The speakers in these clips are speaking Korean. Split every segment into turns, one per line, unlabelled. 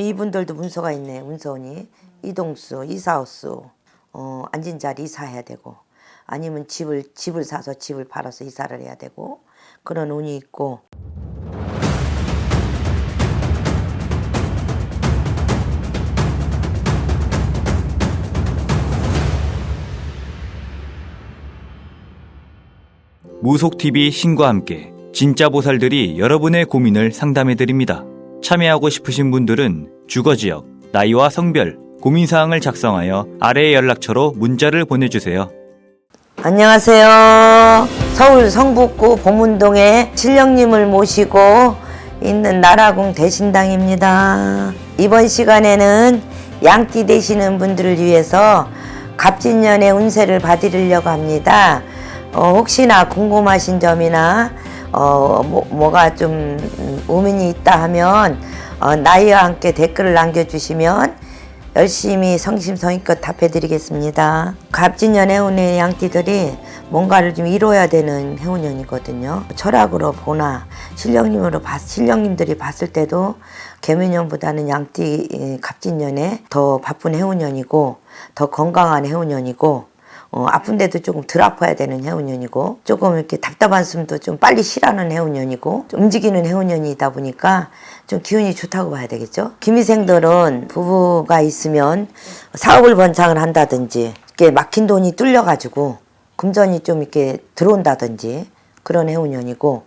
이분들도 문서가 있네. 문서원이 이동수, 이사호수, 어, 앉은 자리 이사해야 되고, 아니면 집을 집을 사서 집을 팔아서 이사를 해야 되고 그런 운이 있고.
무속TV 신과 함께 진짜 보살들이 여러분의 고민을 상담해 드립니다. 참여하고 싶으신 분들은 주거 지역, 나이와 성별, 고민사항을 작성하여 아래의 연락처로 문자를 보내주세요.
안녕하세요. 서울 성북구 보문동에 신령님을 모시고 있는 나라궁 대신당입니다. 이번 시간에는 양띠 되시는 분들을 위해서 갑진년의 운세를 봐드리려고 합니다. 어, 혹시나 궁금하신 점이나 어, 뭐, 뭐가 좀 음, 의문이 있다 하면 어, 나이와 함께 댓글을 남겨주시면 열심히 성심성의껏 답해드리겠습니다. 갑진년 해운의 양띠들이 뭔가를 좀 이뤄야 되는 해운년이거든요. 철학으로 보나 신령님으로 봤, 신령님들이 봤을 때도 개묘년보다는 양띠 예, 갑진년에 더 바쁜 해운년이고 더 건강한 해운년이고 어, 아픈데도 조금 덜 아파야 되는 해운년이고 조금 이렇게 답답한 숨도 좀 빨리 쉬라는 해운년이고 좀 움직이는 해운년이다 보니까 좀 기운이 좋다고 봐야 되겠죠. 기미생들은 부부가 있으면 사업을 번창을 한다든지 이렇게 막힌 돈이 뚫려가지고 금전이 좀 이렇게 들어온다든지 그런 해운년이고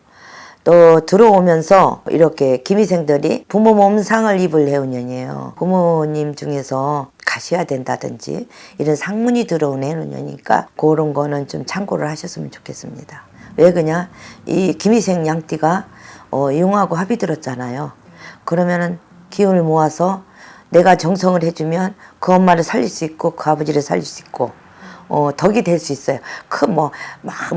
또 들어오면서 이렇게 기미생들이 부모 몸상을 입을 해운년이에요. 부모님 중에서 가셔야 된다든지 이런 상문이 들어온 해운년이니까 그런 거는 좀 참고를 하셨으면 좋겠습니다. 왜 그냐? 이 기미생 양띠가 어, 용하고 합이 들었잖아요. 그러면은 기운을 모아서 내가 정성을 해주면 그 엄마를 살릴 수 있고 그 아버지를 살릴 수 있고 어, 덕이 될 수 있어요. 그뭐막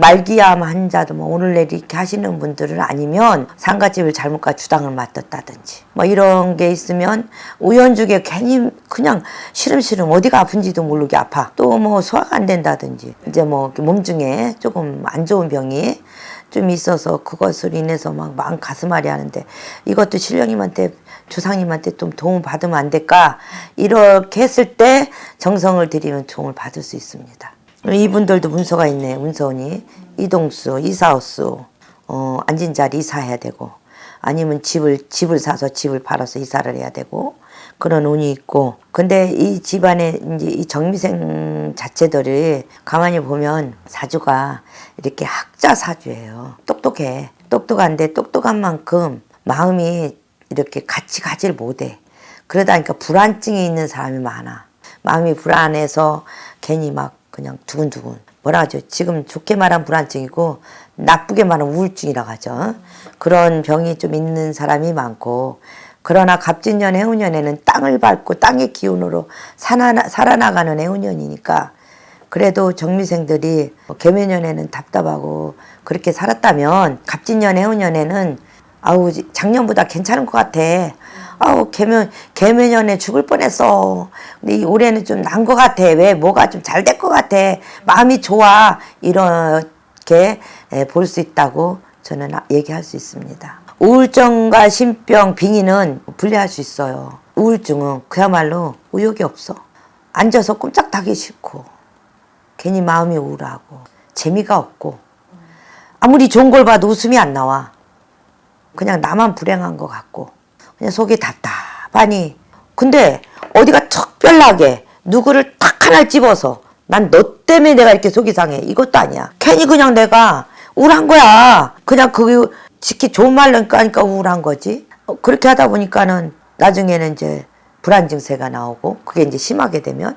말기암 환자도 뭐 오늘 내일 이렇게 하시는 분들은 아니면 상가집을 잘못 가 주당을 맡았다든지 뭐 이런 게 있으면 우연중에 괜히 그냥 시름시름 어디가 아픈지도 모르게 아파. 또 뭐 소화가 안 된다든지 이제 뭐 몸 중에 조금 안 좋은 병이 좀 있어서 그것을 인해서 막 마음 가슴앓이 하는데 이것도 신령님한테 조상님한테 좀 도움 받으면 안 될까? 이렇게 했을 때 정성을 들이면 도움을 받을 수 있습니다. 이분들도 문서가 있네 문서원이. 이동수 이사호수. 어, 앉은 자리 이사해야 되고 아니면 집을 집을 사서 집을 팔아서 이사를 해야 되고 그런 운이 있고. 근데 이 집안에 이제 이 정미생 자체들이 가만히 보면 사주가 이렇게 학자 사주예요. 똑똑해. 똑똑한데 똑똑한 만큼 마음이 이렇게 같이 가질 못해. 그러다 보니까 불안증이 있는 사람이 많아. 마음이 불안해서 괜히 막 그냥 두근두근. 뭐라 하죠? 지금 좋게 말하면 불안증이고 나쁘게 말하면 우울증이라고 하죠. 그런 병이 좀 있는 사람이 많고. 그러나 갑진년 해운년에는 땅을 밟고 땅의 기운으로 살아나, 살아나가는 해운년이니까 그래도 정미생들이 개묘년에는 답답하고 그렇게 살았다면 갑진년 해운년에는 아우 작년보다 괜찮은 것 같아. 아우 개묘 개묘년에 죽을 뻔했어. 근데 이 올해는 좀 난 것 같아. 왜 뭐가 좀 잘 될 것 같아. 마음이 좋아. 이렇게 볼 수 있다고 저는 아- 얘기할 수 있습니다. 우울증과 신병, 빙의는 분리할 수 있어요. 우울증은 그야말로 의욕이 없어. 앉아서 꼼짝 하기 싫고 괜히 마음이 우울하고 재미가 없고 아무리 좋은 걸 봐도 웃음이 안 나와. 그냥 나만 불행한 것 같고 그냥 속이 답답하니. 근데 어디가 특별하게 누구를 탁 하나 집어서 난 너 때문에 내가 이렇게 속이 상해. 이것도 아니야. 괜히 그냥 내가 우울한 거야. 그냥 그게 지키 좋은 말로 하니까 우울한 거지. 어, 그렇게 하다 보니까는 나중에는 이제 불안 증세가 나오고 그게 이제 심하게 되면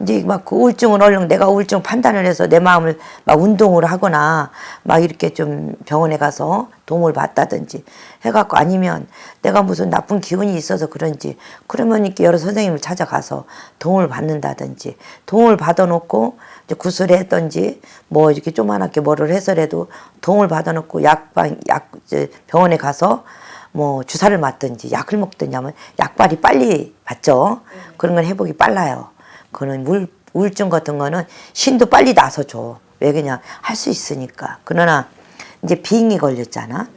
이제 막 그 우울증을 얼른 내가 우울증 판단을 해서 내 마음을 막 운동을 하거나 막 이렇게 좀 병원에 가서 도움을 받다든지 해갖고 아니면 내가 무슨 나쁜 기운이 있어서 그런지 그러면 이렇게 여러 선생님을 찾아가서 도움을 받는다든지 도움을 받아놓고 이제 구슬 했던지 뭐 이렇게 조그맣게 뭐를 해서라도 도움을 받아놓고 약방 약 이제 병원에 가서 뭐 주사를 맞든지 약을 먹든지 하면 약발이 빨리 받죠. 그런 건 회복이 빨라요. 그거는 물, 우울증 같은 거는 신도 빨리 나서 줘. 왜 그냥 할 수 있으니까. 그러나 이제 빙이 걸렸잖아.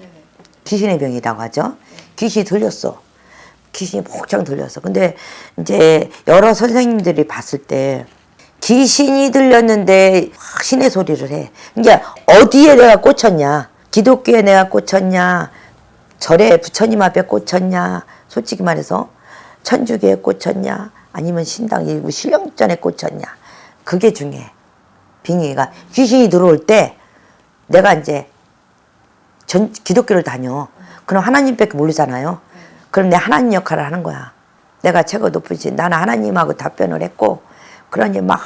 귀신의 병이라고 하죠. 귀신이 들렸어. 귀신이 복장 들렸어. 근데 이제 여러 선생님들이 봤을 때 귀신이 들렸는데 확 신의 소리를 해. 이게 어디에 내가 꽂혔냐? 기독교에 내가 꽂혔냐? 절에 부처님 앞에 꽂혔냐? 솔직히 말해서 천주교에 꽂혔냐? 아니면 신당 일부 신령전에 꽂혔냐? 그게 중요해. 빙의가 귀신이 들어올 때 내가 이제 전 기독교를 다녀. 그럼 하나님밖에 모르잖아요. 그럼 내 하나님 역할을 하는 거야. 내가 최고 높으시. 나는 하나님하고 답변을 했고, 그러니 막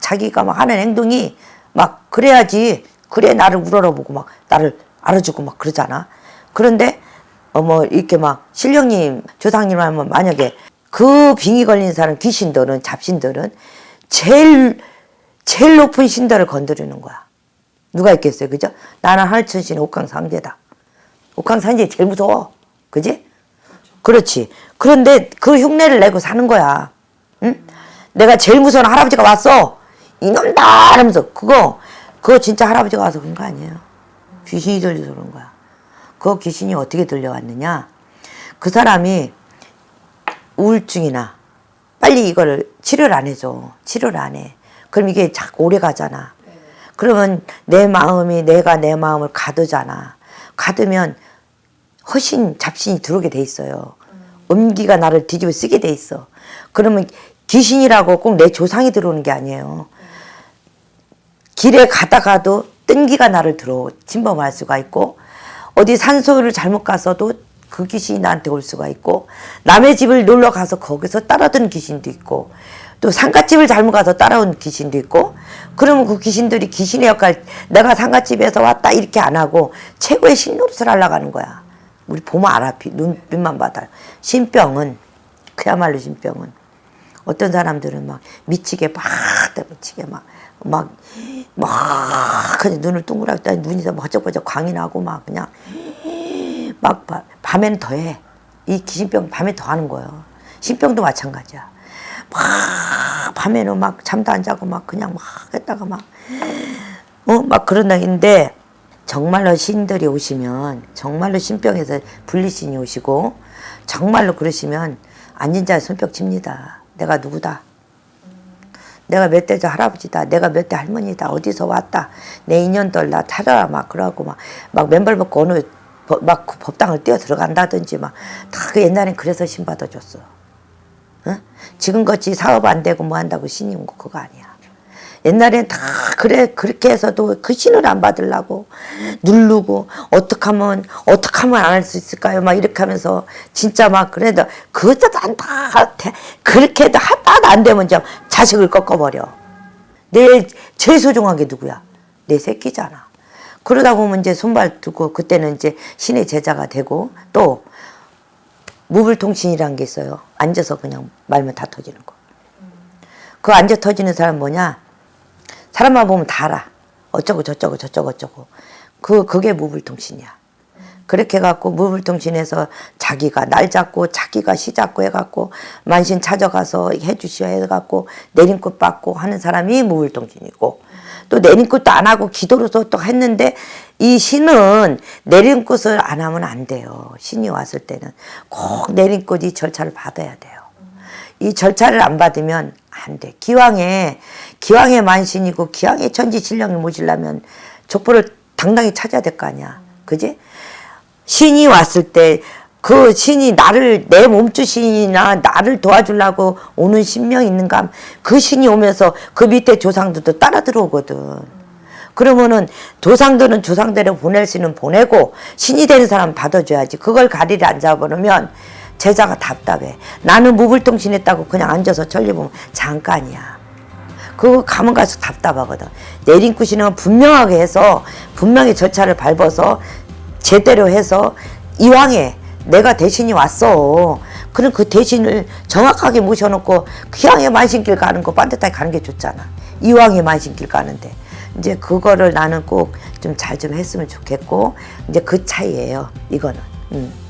자기가 막 하는 행동이 막 그래야지. 그래 나를 우러러보고 막 나를 알아주고 막 그러잖아. 그런데 어뭐 이렇게 막 신령님 조상님 하면 만약에 그 빙의 걸린 사람 귀신들은 잡신들은 제일 제일 높은 신들을 건드리는 거야. 누가 있겠어요, 그죠? 나는 하늘천신 옥강상제다. 옥강상제 제일 무서워, 그지? 그렇지. 그런데 그 흉내를 내고 사는 거야. 응? 내가 제일 무서운 할아버지가 왔어. 이놈다! 하면서 그거 그거 진짜 할아버지가 와서 그런 거 아니에요. 귀신이 들려서 그런 거야. 그 귀신이 어떻게 들려왔느냐? 그 사람이 우울증이나 빨리 이거를 치료를 안 해줘. 치료를 안 해. 그럼 이게 자꾸 오래 가잖아. 그러면 내 마음이 내가 내 마음을 가두잖아. 가두면 허신 잡신이 들어오게 돼 있어요. 음기가 나를 뒤집어 쓰게 돼 있어. 그러면 귀신이라고 꼭 내 조상이 들어오는 게 아니에요. 길에 가다가도 뜬기가 나를 들어 침범할 수가 있고 어디 산소를 잘못 가서도 그 귀신이 나한테 올 수가 있고 남의 집을 놀러 가서 거기서 따라드는 귀신도 있고 또 상갓집을 잘못 가서 따라온 귀신도 있고 그러면 그 귀신들이 귀신의 역할 내가 상갓집에서 왔다 이렇게 안 하고 최고의 신노릇을 하려고 하는 거야. 우리 보면 알아 비- 눈빛만 봐도. 신병은 그야말로 신병은. 어떤 사람들은 막 미치게 막 미치게 막 막 막 그냥 눈을 동그랗게 떠 눈이 막 버쩍버쩍 광이 나고 막 그냥 막 바- 밤에는 더해 이 귀신병 밤에 더 하는 거예요 신병도 마찬가지야 막 밤에는 막 잠도 안 자고 막 그냥 막 했다가 막 어, 막 그런 날인데 정말로 신들이 오시면 정말로 신병에서 분리신이 오시고 정말로 그러시면 앉은 자에 손뼉 칩니다. 내가 누구다. 내가 몇 대저 할아버지다. 내가 몇 대 할머니다. 어디서 왔다. 내 인연들 나 찾아라 막 그러고 막, 막 맨발 벗고 어느 법- 막 법당을 뛰어 들어간다든지 막 다 그 옛날엔 그래서 신 받아줬어. 응? 지금같이 사업 안 되고 뭐 한다고 신이 온 거 그거 아니야. 옛날엔 다 그래 그렇게 해서도 그 신을 안 받으려고 누르고 어떻게 하면 어떻게 하면 안 할 수 있을까요? 막 이렇게 하면서 진짜 막 그래도 그것도 안다 그렇게 해도 하나도 안 되면 좀 자식을 꺾어버려. 내 제일 소중한 게 누구야? 내 새끼잖아. 그러다 보면 이제 손발 두고 그때는 이제 신의 제자가 되고 또 무불통신이라는 게 있어요. 앉아서 그냥 말면 다 터지는 거. 그 앉아 터지는 사람 뭐냐? 사람만 보면 다 알아. 어쩌고 저쩌고 저쩌고 어쩌고. 그, 그게 무불통신이야. 그렇게 해갖고 무불통신에서 자기가 날 잡고 자기가 시 잡고 해갖고 만신 찾아가서 해주시오 해갖고 내림꽃 받고 하는 사람이 무불통신이고 또 내림꽃도 안 하고 기도로서 또 했는데 이 신은 내림꽃을 안 하면 안 돼요. 신이 왔을 때는 꼭 내림꽃 이 절차를 받아야 돼요. 이 절차를 안 받으면 안 돼. 기왕에 기왕에 만신이고 기왕에 천지 신령을 모시려면 족보를 당당히 찾아야 될 거 아니야. 그지? 신이 왔을 때 그 신이 나를 내 몸주 신이나 나를 도와주려고 오는 신명 있는가 그 신이 오면서 그 밑에 조상들도 따라 들어오거든. 그러면은 조상들은 조상대로 보낼 수는 보내고 신이 되는 사람 받아줘야지. 그걸 가리를 안 잡아놓으면 제자가 답답해. 나는 무불통신했다고 그냥 앉아서 천리 보면 잠깐이야. 그거 가면 가서 답답하거든. 내린굿이는 분명하게 해서 분명히 절차를 밟아서 제대로 해서 이왕에 내가 대신이 왔어. 그럼 그 대신을 정확하게 모셔놓고 기왕에 만신길 가는 거 반듯하게 가는 게 좋잖아. 이왕에 만신길 가는데. 이제 그거를 나는 꼭 좀잘좀 했으면 좋겠고 이제 그 차이예요. 이거는. 음.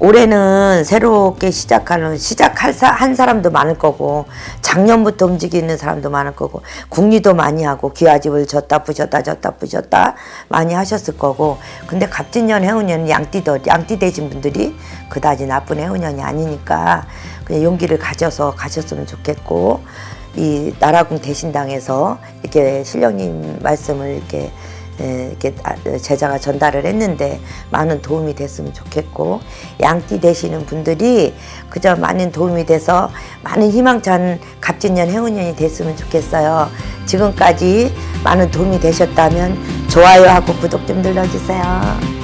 올해는 새롭게 시작하는 시작할 사, 한 사람도 많을 거고 작년부터 움직이는 사람도 많을 거고 국리도 많이 하고 귀하집을 졌다 부셨다 졌다 부셨다 많이 하셨을 거고 근데 갑진년 해운년 양띠도 양띠 되신 분들이 그다지 나쁜 해운년이 아니니까 그냥 용기를 가져서 가셨으면 좋겠고 이 나라궁 대신당에서 이렇게 신령님 말씀을 이렇게 예, 이렇게 아, 제자가 전달을 했는데 많은 도움이 됐으면 좋겠고 양띠 되시는 분들이 그저 많은 도움이 돼서 많은 희망찬 갑진년 해운년이 됐으면 좋겠어요. 지금까지 많은 도움이 되셨다면 좋아요하고 구독 좀 눌러주세요.